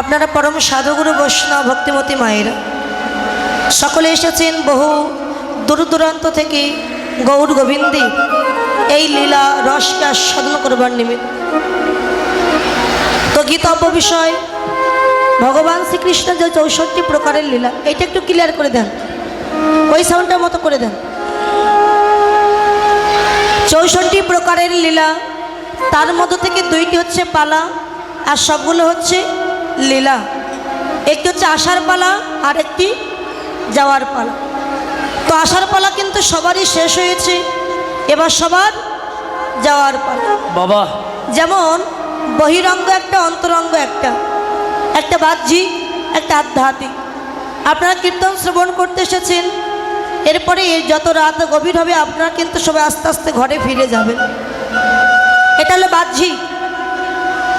আপনারা পরম সাধুগুরু বৈষ্ণব ভক্তিমতী মায়েরা। সকলে এসেছেন বহু দূর দূরান্ত থেকে গৌর গোবিন্দী এই লীলা রসকে আস্বাদন করবার নিমিত্ত। তো গীতব্য বিষয় ভগবান শ্রীকৃষ্ণের যে চৌষট্টি প্রকারের লীলা, এটা একটু ক্লিয়ার করে দেন। ওই সাউন্ডটার মতো করে দেন। চৌষট্টি প্রকারের লীলা, তার মধ্য থেকে দুইটি হচ্ছে পালা, আর সবগুলো হচ্ছে লীলা। একটি হচ্ছে আসার পালা আর একটি যাওয়ার পালা। তো আসার পালা কিন্তু সবারই শেষ হয়েছে এবার সবার যাওয়ার পালা। বাবা। যেমন বহিরঙ্গ একটা অন্তরঙ্গ একটা। একটা বাহ্যিক একটা আধ্যাত্মিক। আপনারা কীর্তন শ্রবণ করতে এসেছেন এরপরে যত রাত গভীর হবে আপনারা কিন্তু সবাই আস্তে আস্তে ঘরে ফিরে যাবেন। এটা হলো বাহ্যিক।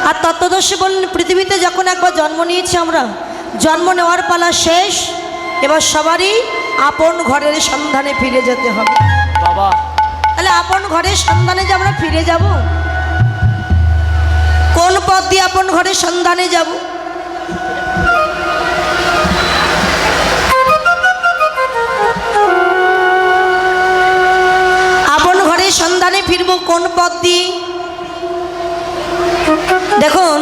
আর তত্ত্বদর্শী বললেন পৃথিবীতে যখন একবার জন্ম নিয়েছি আমরা জন্ম নেওয়ার পালা শেষ এবার সবারই আপন ঘরের সন্ধানে ফিরে যেতে হবে। বাবা। তাহলে আপন ঘরের সন্ধানে যে আমরা ফিরে যাব? কোন পথ দিয়ে আপন ঘরের সন্ধানে যাব? আপন ঘরের সন্ধানে ফিরব কোন পথ দিয়ে? দেখুন,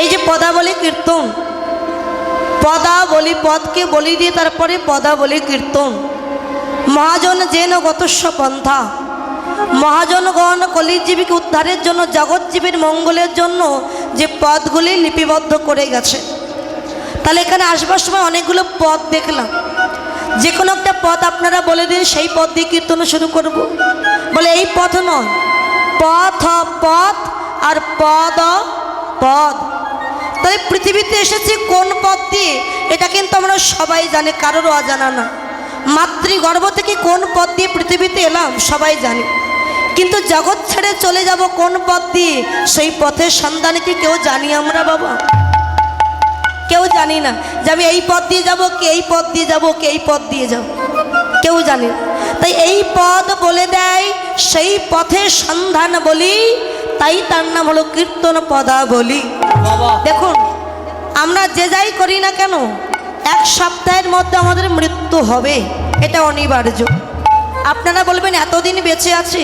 এই যে পদাবলী কীর্তন, পদাবলী পদকে বলি দিয়ে তারপরে পদাবলী কীর্তন। মহাজন যেন গতস্ব পন্থা, মহাজনগণ কলিজীবীকে উদ্ধারের জন্য, জগৎজীবীর মঙ্গলের জন্য যে পদগুলি লিপিবদ্ধ করে গেছে। তাহলে এখানে আসবার সময় অনেকগুলো পদ দেখলাম। যে কোনো একটা পথ আপনারা বলে দিন, সেই পথ দিয়ে কীর্তন শুরু করব। বলে এই পথ নয়, পথ পথ আর পদ পদ। তাহলে পৃথিবীতে এসেছি কোন পথ দিয়ে এটা কিন্তু আমরা সবাই জানি, কারোরও অজানা না। মাতৃগর্ভ থেকে কোন পথ দিয়ে পৃথিবীতে এলাম? সবাই জানি। কিন্তু জগৎ ছেড়ে চলে যাব কোন পথ দিয়ে? সেই পথের সন্ধানে কি কেউ জানি আমরা, বাবা? কেউ জানি না যে আমি এই পথ দিয়ে যাব, কে এই পথ দিয়ে যাব, কে এই পথ দিয়ে যাব। কেউ জানে তাই এই পথ বলে দেয়, সেই পথের সন্ধান বলি তাই তার নাম হলো কীর্তন পদাবলী। দেখুন আমরা যে যাই করি না কেন এক সপ্তাহের মধ্যে আমাদের মৃত্যু হবে এটা অনিবার্য। আপনারা বলবেন এতদিন বেঁচে আছে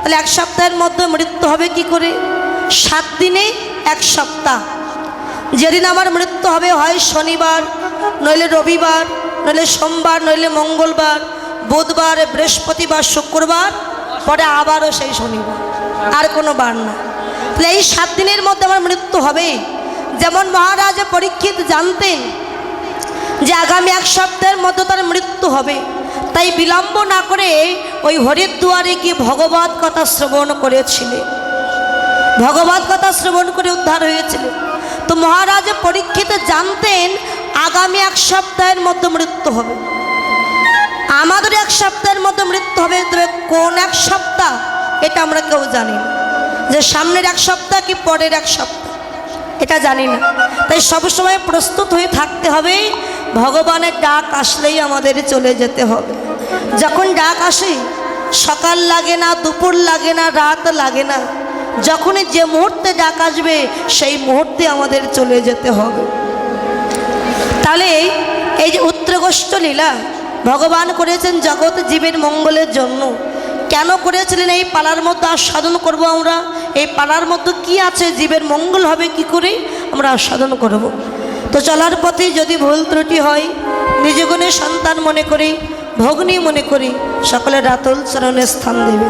তাহলে এক সপ্তাহের মধ্যে মৃত্যু হবে কি করে? সাত দিনে এক সপ্তাহ। যেদিন আমার মৃত্যু হবে হয় শনিবার নইলে রবিবার নইলে সোমবার নইলে মঙ্গলবার বুধবার বৃহস্পতিবার শুক্রবার পরে আবারও সেই শনিবার। আর কোনো বার না। তাহলে এই সাত দিনের মধ্যে আমার মৃত্যু হবে। যেমন মহারাজা পরীক্ষিত জানতেন যে আগামী এক সপ্তাহের মধ্যে তার মৃত্যু হবে। তাই বিলম্ব না করে ওই হরিদ্বারে গিয়ে ভগবত কথা শ্রবণ করেছিলেন ভগবত কথা শ্রবণ করে উদ্ধার হয়েছিল। তো মহারাজা পরীক্ষিত জানতেন আগামী এক সপ্তাহের মধ্যে মৃত্যু হবে। আমাদের এক সপ্তাহের মধ্যে মৃত্যু হবে, তবে কোন এক সপ্তাহ এটা আমরা কেউ জানি না। যে সামনের এক সপ্তাহ কি পরের এক সপ্তাহ? এটা জানি না। তাই সবসময় প্রস্তুত হয়ে থাকতে হবে, ভগবানের ডাক আসলেই আমাদের চলে যেতে হবে। যখন ডাক আসে, সকাল লাগে না, দুপুর লাগে না, রাত লাগে না, যখনই যে মুহূর্তে ডাক আসবে, সেই মুহূর্তে আমাদের চলে যেতে হবে। তাহলে এই যে উত্তরগোষ্ঠ লীলা ভগবান করেছেন জগৎ জীবের মঙ্গলের জন্য। কেন করেছিলেন এই পালার মধ্যে আস্বাদন করব আমরা? এই পালার মধ্যে কি আছে? জীবের মঙ্গল হবে কি করে আমরা আস্বাদন করব। তো চলার পথে যদি ভুল ত্রুটি হয়, নিজ গুণে সন্তান মনে করি, ভগ্নী মনে করি, সকলে রাতল চরণে স্থান দেবে।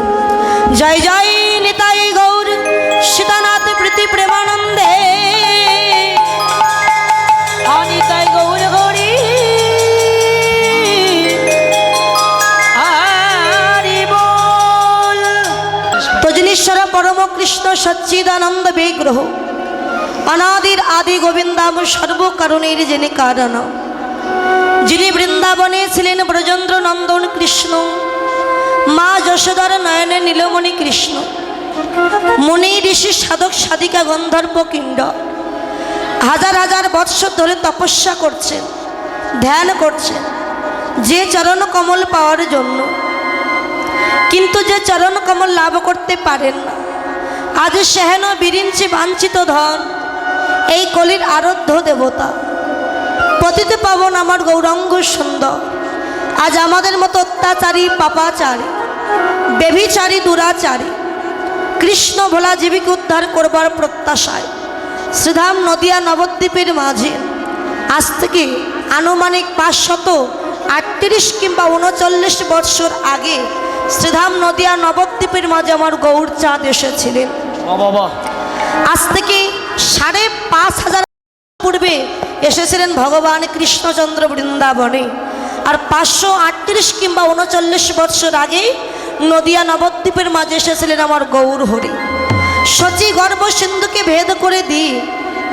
জয় জয় নিতাই গৌর, সীতানাথ প্রীতি প্রেমানন্দে। অনিতাই কৃষ্ণ সচ্চিদানন্দ বিগ্রহ অনাদির আদি গোবিন্দাম সর্বকারণের যিনি কারণ যিনি বৃন্দাবনে ছিলেন ব্রজেন্দ্র নন্দন কৃষ্ণ মা যশোদার নয়নে নীলমণি কৃষ্ণ মুনি ঋষি সাধক সাধিকা গন্ধর্ব কিণ্ড হাজার হাজার বৎসর ধরে তপস্যা করছেন ধ্যান করছেন যে চরণ কমল পাওয়ার জন্য কিন্তু যে চরণ কমল লাভ করতে পারেন না আজ সেহেন বিরিঞ্চি বাঞ্ছিত ধন। এই কলির আরাধ্য দেবতা। পতিতে পাবন আমার গৌরাঙ্গ সুন্দর। আজ আমাদের মতো অত্যাচারী, পাপাচারী বেভিচারী দুরাচারী, কৃষ্ণ ভোলা জীবিকে উদ্ধার করবার প্রত্যাশায় শ্রীধাম নদিয়া নবদ্বীপের মাঝে আজ থেকে আনুমানিক পাঁচশত আটত্রিশ কিংবা উনচল্লিশ বৎসর আগে শ্রীধাম নদিয়া নবদ্বীপের মাঝে আমার গৌর চাঁদ এসেছিলেন। আজ থেকে সাড়ে পাঁচ হাজার পূর্বে এসেছিলেন ভগবান কৃষ্ণচন্দ্র বৃন্দাবনে। আর পাঁচশো আটত্রিশ কিংবা উনচল্লিশ বৎসর আগে নদিয়া নবদ্বীপের মাঝে এসেছিলেন আমার গৌর হরি। সচি গর্ভ সিন্ধুকে ভেদ করে দিয়ে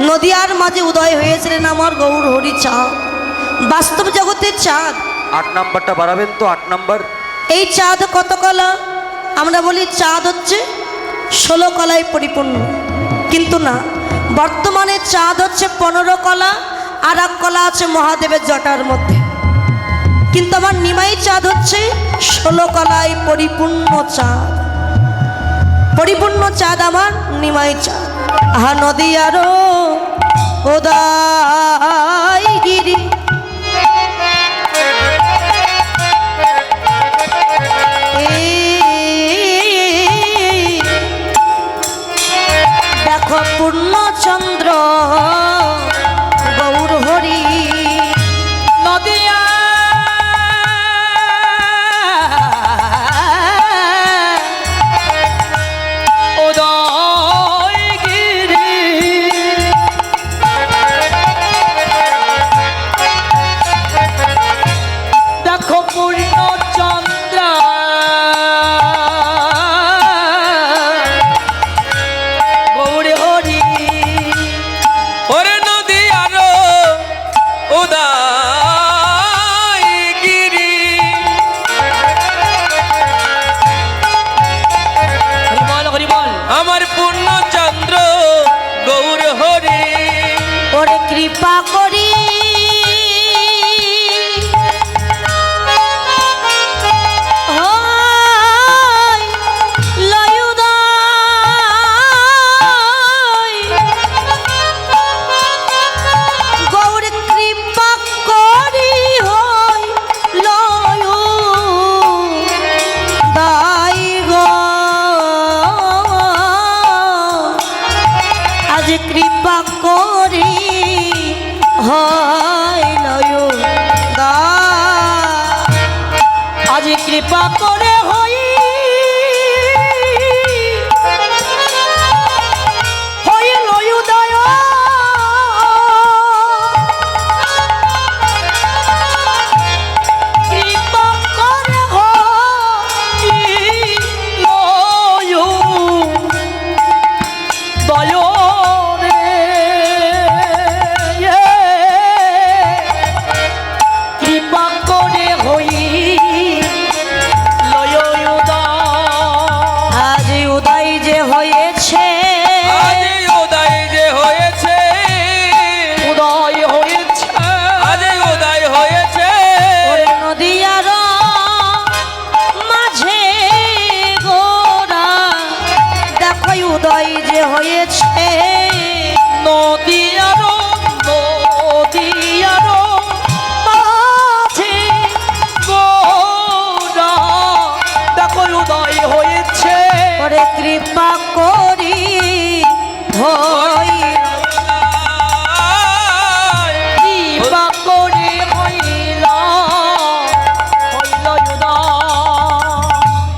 নদিয়ার মাঝে উদয় হয়েছিলেন আমার গৌর হরি চাঁদ। বাস্তব জগতের চাঁদ। আট নাম্বারটা বাড়াবেন তো আট নাম্বার। এই চাঁদ কত কলা? আমরা বলি চাঁদ হচ্ছে ষোলো কলায় পরিপূর্ণ। কিন্তু না, বর্তমানে চাঁদ হচ্ছে পনেরো কলা আর এক কলা আছে মহাদেবের জটার মধ্যে। কিন্তু আমার নিমাই চাঁদ হচ্ছে ষোলো কলায় পরিপূর্ণ চাঁদ। পরিপূর্ণ চাঁদ আমার নিমাই চাঁদ। আহা নদী আরও ওদাই আজ কৃপা করি। হয় নয় আজ কৃপা করে হই হয়েছে নদী নদিয়ার মাঝে গোরা দেখো উদয় হয়েছে। কৃপা করি হই